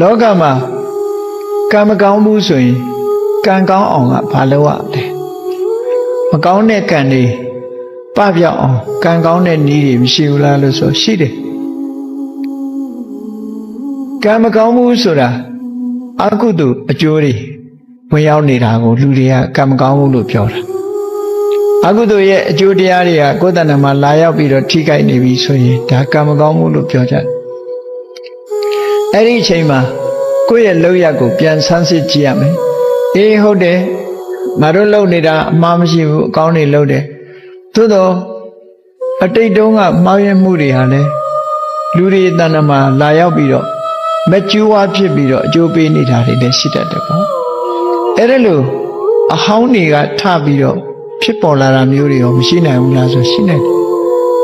လောကမှာကံမကောင်းဘူးဆိုရင်ကံကောင်းအောင်ကဘာလုပ်ရလဲမကောင်းတဲ့ကံတွေပပြောက်အောင်ကံကောင်းတဲ့နည်းတွေမရှိဘူးလားလို့ဆိုရှိတယ်ကံမကောင်းဘူးဆိုတာအကုသိုလ်အကျိုးတွေဝင်ရောက်နေတာကိုလူတွေကကံမကောင်းဘူးလို့ပြောတာအကုသိုလ်ရဲ့အကျိုးတရားတွေကကိုယ်တဏ္ဍာမှာလာရောက်ပြီးတော့ထိခိုက်နေပြီဆိုရင်ဒါကံမကောင်းဘူးလို့ပြောကြတယ် အဲ့ဒီအချိန်မှာကိုယ့်ရဲ့လောက်ရကိုပြန်ဆန်းစစ်ကြည့်ရမယ်အေးဟုတ်တယ်ငါတို့လုပ်နေတာအမှားမရှိဘူးအကောင်းနေလုပ်တယ်သို့တော့အတိတ်တုန်းကမှားယွင်းမှုတွေဟာလည်းလူတွေတဏ္ဍာမှာလာရောက်ပြီးတော့မကျူးဝါဖြစ်ပြီးတော့အကျိုးပေးနေတာတွေလည်းရှိတတ်တယ်ပေါ့အဲ့ဒါလို့အဟောင်းတွေကထပြီးတော့ဖြစ်ပေါ်လာတာမျိုးတွေရောမရှိနိုင်ဘူးလားဆိုရှိနိုင်တယ်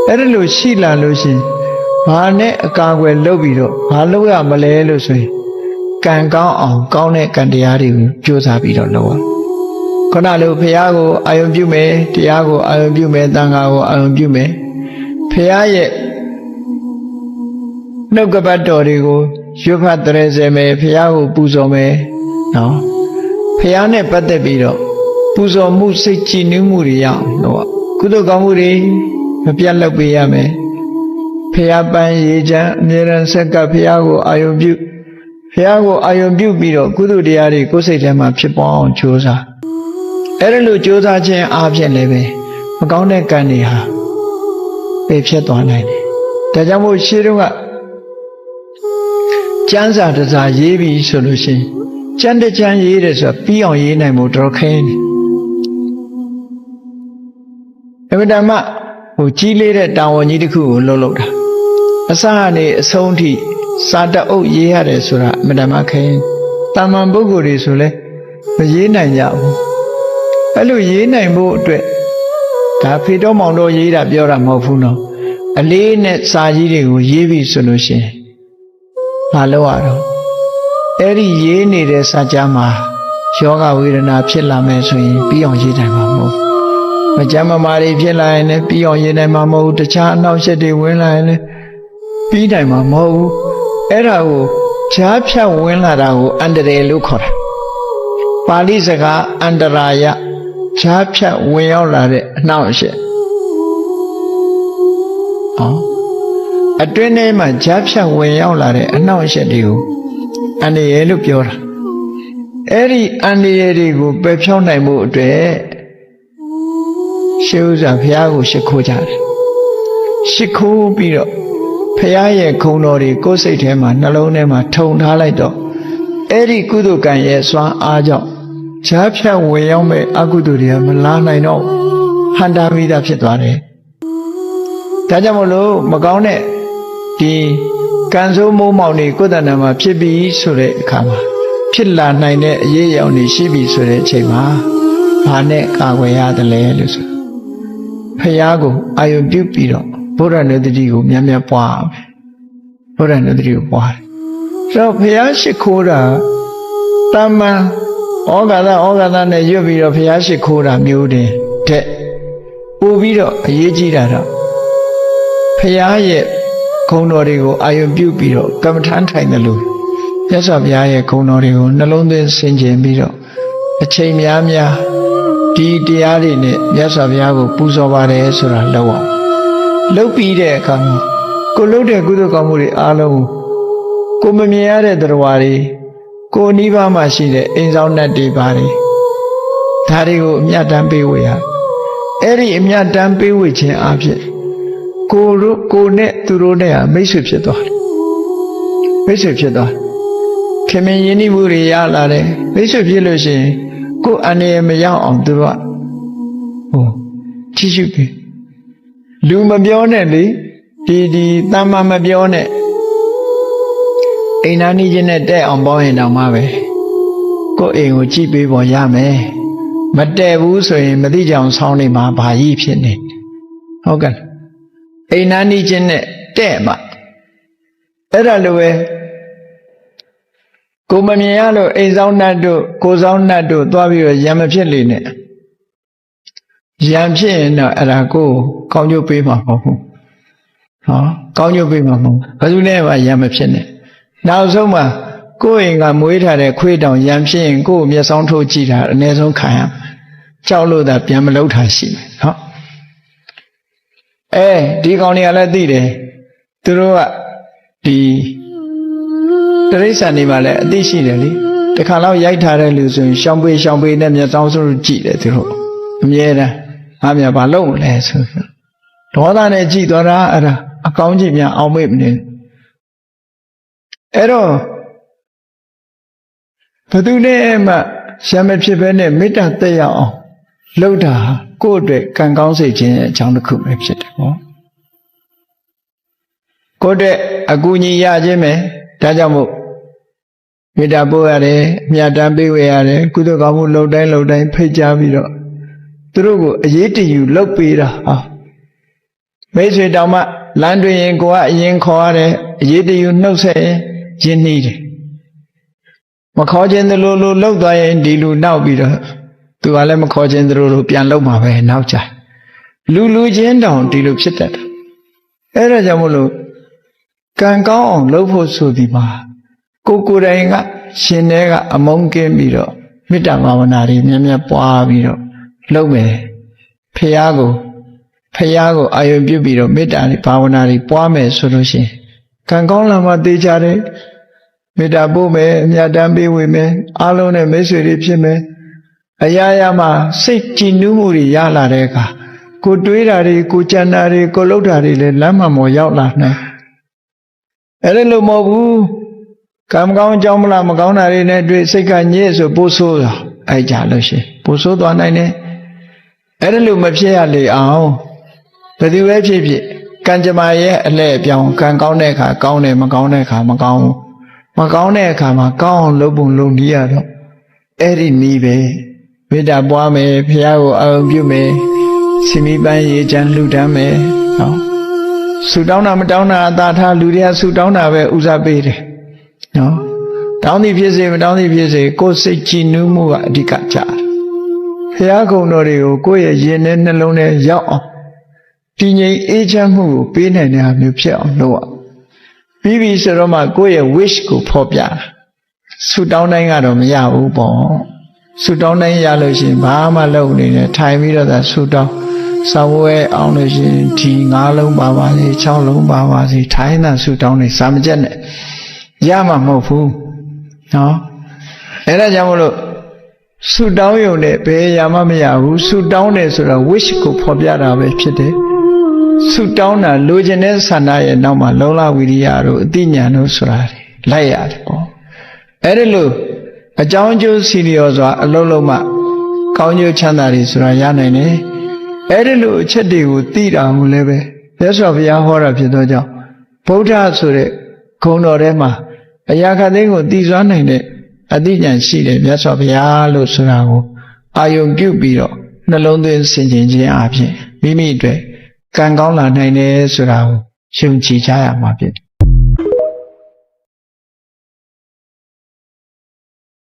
အဲ့ဒါလို့ရှိလာလို့ရှိရင် ဘာနဲ့အကာအကွယ်လုပ်ပြီးတော့ဘာလုပ်ရမလဲလို့ဆိုရင်ကံကောင်းအောင်ကောင်းတဲ့ကံတရားတွေကိုကြိုးစားပြီးတော့လုပ်ရခုနလိုဖះကိုအာယုံပြုမယ်တရားကိုအာယုံပြုမယ်တန်ခါကိုအာယုံပြုမယ်ဖះရဲ့နှုတ်ကပတ်တော်တွေကိုရွတ်ဖတ်တရေစေမယ်ဖះကိုပူဇော်မယ်နော်ဖះနဲ့ပတ်သက်ပြီးတော့ပူဇော်မှုစိတ်ကြည်နူးမှုတွေရအောင်လို့ကုသိုလ်ကောင်းမှုတွေမပြတ်လောက်ပေးရမယ် ဖះပန်းရေချမ်းအမြဲတမ်းဆက်ကပ်ဖះကိုအာယုံပြုဖះကိုအာယုံပြုပြီးတော့ကုသိုလ်တရားတွေကိုယ်စိတ်ထဲမှာဖြစ်ပေါ်အောင်ကြိုးစားအဲ့ဒါလို့ကြိုးစားခြင်းအားဖြင့်လည်းပဲမကောင်းတဲ့ကံတွေဟာပေဖြစ်သွားနိုင်တယ်ဒါကြောင့်မို့ရှေးတုန်းကကျမ်းစာတစ်စာရေးပြီဆိုလို့ရှိရင်ကျမ်းတစ်ကျမ်းရေးတယ်ဆိုတော့ပြီးအောင်ရေးနိုင်မှုတော်ခင်းတယ်အမှန်တမ်းဟိုကြီးလေးတဲ့တာဝန်ကြီးတစ်ခုကိုလှုပ်လှုပ်တာ အစကနေအဆုံးထိစာတအုပ်ရေးရတယ်ဆိုတာအမှန်တမ်းခင်းတာမန်ပုဂ္ဂိုလ်တွေဆိုလဲမရေးနိုင်ကြဘူးအဲ့လိုရေးနိုင်ဖို့အတွက်ဒါဖေတော်မောင်တော်ရေးတာပြောတာမဟုတ်ဘူးနော်အလေးနဲ့စာကြီးတွေကိုရေးပြီဆိုလို့ရှိရင်မလုပ်ရတော့အဲ့ဒီရေးနေတဲ့စာကြားမှာယောဂဝေဒနာဖြစ်လာမယ်ဆိုရင်ပြီးအောင်ရေးနိုင်မှာမဟုတ်မကြမ်းမမာတွေဖြစ်လာရင်လည်းပြီးအောင်ရေးနိုင်မှာမဟုတ်တခြားအနောက်ရှက်တွေဝင်လာရင်လည်း ပြီးနိုင်မှာမဟုတ်ဘူးအဲ့ဒါကိုဈာဖြတ်ဝင်လာတာကိုအန္တရာယ်လို့ခေါ်တာပါဠိစကားအန္တရာယဈာဖြတ်ဝင်ရောက်လာတဲ့အနှောင့်အယှက်ဟောအတွင်းထဲမှာဈာဖြတ်ဝင်ရောက်လာတဲ့အနှောင့်အယှက်တွေကိုအန္တရာယ်လို့ပြောတာအဲ့ဒီအန္တရာယ်တွေကိုပယ်ဖြောင်းနိုင်မှုအတွက်ရှေးဥစွာဘုရားကိုရှ िख ိုးကြတယ်ရှ िख ိုးပြီးတော့ ဘုရားရဲ့ခုံတော်တွေကိုယ်စိတ်ထဲမှာနှလုံးထဲမှာထုံထားလိုက်တော့အဲ့ဒီကုသိုလ်ကံရဲ့စွမ်းအားကြောင့်ဈာဖြတ်ဝင်ရောက်မဲ့အကုသိုလ်တွေကမလာနိုင်တော့ဟန္တာမိတာဖြစ်သွားတယ်ဒါကြောင့်မလို့မကောင်းတဲ့ဒီကံဆိုးမိုးမောင်တွေကိုယ်တဏ္ဍာမှာဖြစ်ပြီးဆိုတဲ့အခါမှာဖြစ်လာနိုင်တဲ့အရေးအယောင်တွေရှိပြီဆိုတဲ့အချိန်မှာဘာနဲ့ကာကွယ်ရတယ်လဲလို့ဆိုဖះကိုအာယုပြုပြီးတော့ ဘုရားနုတ္တိကိုမြတ်မြတ်ပွားမယ်ဘုရားနုတ္တိကိုပွားတယ်ဆိုတော့ဖះရှိခိုးတာတမန်ဩဃာသဩဃာသနဲ့ရွတ်ပြီးတော့ဖះရှိခိုးတာမျိုးတင်တဲ့ပို့ပြီးတော့အရေးကြီးတာတော့ဖះရဲ့ခုံတော်တွေကိုအာယုပြုပြီးတော့ကမ္မထမ်းထိုင်တယ်လို့မြတ်စွာဘုရားရဲ့ခုံတော်တွေကိုနှလုံးသွင်းဆင်ခြင်ပြီးတော့အချိန်များများဒီတရားတွေနဲ့မြတ်စွာဘုရားကိုပူဇော်ပါတယ်ဆိုတာလောက်အောင် လုပ်ပြီးတဲ့အခါမှာကိုလုပ်တဲ့ကုသိုလ်ကောင်းမှုတွေအားလုံးကိုမမြင်ရတဲ့တရားတွေကိုနိဗ္ဗာန်မှာရှိတဲ့အိမ်ဆောင်နှတ်တွေပါတယ်ဒါတွေကိုအမြတ်တမ်းပေးဝေရအဲ့ဒီအမြတ်တမ်းပေးဝေခြင်းအဖြစ်ကိုတို့ကိုနဲ့သူတို့နဲ့ဟာမိတ်ဆွေဖြစ်သွားတယ်မိတ်ဆွေဖြစ်သွားခင်မင်ယဉ်ဤမှုတွေရလာတယ်မိတ်ဆွေဖြစ်လို့ရှိရင်ကိုအနေမရောက်အောင်သူတို့ကဟိုကြည့်ရှုပြီ လူမပြောနဲ့လေဒီဒီတမ္မာမပြောနဲ့အိမ်နာနီးချင်းနဲ့တဲ့အောင်ပေါင်းရင်တော့မှပဲကိုအိမ်ကိုကြည့်ပေးပေါ်ရမယ်မတဲ့ဘူးဆိုရင်မသိကြအောင်ဆောင်းနေမှာဘာကြီးဖြစ်နေဟုတ်ကဲ့အိမ်နာနီးချင်းနဲ့တဲ့မှာအဲ့ဒါလိုပဲကိုမမြင်ရလို့အိမ်ဆောင်နှတ်တို့ကိုဆောင်နှတ်တို့သွားပြီးတော့ရံမဖြစ်လေနဲ့ ရံဖြစ်ရင်တော့အဲ့ဒါကိုကောင်းကျိုးပေးမှာမဟုတ်ဘူးဟောကောင်းကျိုးပေးမှာမဟုတ်ဘယ်သူနဲ့မှရံမဖြစ်နဲ့နောက်ဆုံးမှာကိုယ့်အိမ်ကမွေးထားတဲ့ခွေးတောင်ရံဖြစ်ရင်ကိုယ့်ကိုမျက်စောင်းထိုးကြည့်တာအနည်းဆုံးခံရမယ်ကြောက်လို့သာပြန်မလုပ်တာရှိမယ်နော်အဲဒီကောင်တွေကလည်းသိတယ်သူတို့ကဒီတရိစ္ဆာန်တွေမှာလည်းအသိရှိတယ်လေတခါတော့ရိုက်ထားတဲ့လူဆိုရင်ရှောင်းပေးရှောင်းပေးနဲ့မျက်စောင်းဆိုကြည့်တယ်သူတို့အမြဲတမ်း ငါမြဘာလုပ်မလဲဆိုဆိုဒေါသနဲ့ကြည့်သွားတာအဲ့ဒါအကောင်းကြီးများအောင်မေ့မနေအဲ့တော့ဘယ်သူနဲ့မှရှမ်းမဖြစ်ဘဲနဲ့မေတ္တာတက်ရအောင်လှုပ်တာဟာကိုယ့်အတွက်ကံကောင်းစေခြင်းရဲ့အကြောင်းတစ်ခုပဲဖြစ်တယ်ပေါ့ကိုယ့်အတွက်အကူအညီရခြင်းပဲဒါကြောင့်မို့မေတ္တာပို့ရတယ်အမြတ်တမ်းပေးဝေရတယ်ကုသိုလ်ကောင်းမှုလုပ်တိုင်းလုပ်တိုင်းဖိတ်ကြားပြီးတော့ သူတို့ကိုအရေးတယူလှုပ်ပေးတာဟာမိတ်ဆွေတောင်မှလမ်းတွင်ရင်ကိုကအရင်ခေါ်ရတယ်အရေးတယူနှုတ်ဆက်ရင်ရင်းနှီးတယ်မခေါ်ခြင်းသလိုလိုလှုပ်သွားရင်ဒီလူနောက်ပြီးတော့သူကလည်းမခေါ်ခြင်းသလိုလိုပြန်လှုပ်မှာပဲနောက်ကြလူလူချင်းတောင်ဒီလိုဖြစ်တတ်တယ်အဲ့ဒါကြောင့်မို့လို့ကံကောင်းအောင်လုပ်ဖို့ဆိုဒီမှာကိုကိုယ်တိုင်ကရှင်တဲ့ကအမုန်းကင်းပြီးတော့မေတ္တာဘာဝနာတွေမြတ်မြတ်ပွားပြီးတော့ လုပ်မယ်ဖះကိုဖះကိုအာယုံပြုပြီးတော့မေတ္တာတွေဘာဝနာတွေပွားမယ်ဆိုလို့ရှိရင်ကံကောင်းလာမှသိကြတယ်မေတ္တာပို့မယ်အမြတ်တမ်းပေးဝေမယ်အားလုံးနဲ့မိတ်ဆွေတွေဖြစ်မယ်အရာရာမှာစိတ်ကြည်နူးမှုတွေရလာတဲ့အခါကိုတွေးတာတွေကိုကြံတာတွေကိုလှုပ်တာတွေလည်းလမ်းမှမော်ရောက်လာနိုင်အဲ့ဒါလို့မဟုတ်ဘူးကံမကောင်းအကြောင်းမလားမကောင်းတာတွေနဲ့တွေ့စိတ်ကညစ်ဆိုပိုးဆိုးတာအဲ့ကြလို့ရှိရင်ပိုးဆိုးသွားနိုင်တယ် အဲ့ဒါလို့မဖြစ်ရလေအောင်ဘယ်သူပဲဖြစ်ဖြစ်ကံကြမ္မာရဲ့အလှည့်အပြောင်းကံကောင်းတဲ့အခါကောင်းတယ်မကောင်းတဲ့အခါမကောင်းဘူးမကောင်းတဲ့အခါမှာကောင်းအောင်လုပ်ပုံလုပ်နည်းရတော့အဲ့ဒီနည်းပဲမေတ္တာပွားမယ်ဖះကိုအာရုံပြုမယ်စီမီပန်းရေချမ်းလှူဒန်းမယ်နော်ဆူတောင်းတာမတောင်းတာအသာထားလူတွေကဆူတောင်းတာပဲဥစားပေးတယ်နော်တောင်းသည်ဖြစ်စေမတောင်းသည်ဖြစ်စေကိုယ်စိတ်ကြည်နူးမှုကအဓိကကြတယ် ဖះကုံတော်တွေကိုကိုယ့်ရဲ့ရင်ထဲနှလုံးထဲရောက်အောင်တည်ငြိမ်အေးချမ်းမှုကိုပေးနိုင်တဲ့ဟာမျိုးဖြစ်အောင်လုပ်ရပြီးပြီဆိုတော့မှကိုယ့်ရဲ့ wish ကိုဖော်ပြဆူတောင်းတိုင်းကတော့မရဘူးပေါ့ဆူတောင်းတိုင်းရလို့ရှိရင်ဘာမှလုပ်နေနဲ့ထိုင်ပြီးတော့သာဆူတောင်းသဝဲအောင်လို့ရှိရင်ဒီ၅လုံးပါပါစေ၆လုံးပါပါစေထိုင်တာဆူတောင်းနေစာမကျက်နဲ့ရမှာမဟုတ်ဘူးနော်အဲ့ဒါကြောင့်မလို့ ဆူတောင်းရုံနဲ့ဘယ်ရမှမရဘူးဆူတောင်းတယ်ဆိုတော့ wish ကိုဖော်ပြတာပဲဖြစ်တယ်ဆူတောင်းတာလိုချင်တဲ့ဆန္ဒရဲ့နောက်မှာလုံလဝိရိယတို့အတိညာတို့ဆိုတာလိုက်ရတယ်ပေါ့အဲ့ဒီလိုအကြောင်းအကျိုးစီလျော်စွာအလုံးလုံးမှကောင်းကျိုးချမ်းသာတွေဆိုတာရနိုင်တယ်အဲ့ဒီလိုအချက်တွေကိုသိတာမို့လည်းပဲမြတ်စွာဘုရားဟောတာဖြစ်သောကြောင့်ဗုဒ္ဓဆိုတဲ့ဂုဏ်တော်ထဲမှာအရာခသိန်းကိုတည်စွမ်းနိုင်တဲ့ အသိဉာဏ်ရှိတယ်မြတ်စွာဘုရားလို့ဆိုတာကိုအာယုံပြုပြီးတော့နှလုံးသွင်းဆင်ခြင်ခြင်းအပြင်မိမိအတွက်ကံကောင်းလာနိုင်တယ်ဆိုတာကိုယုံကြည်ကြရမှာဖြစ်တယ်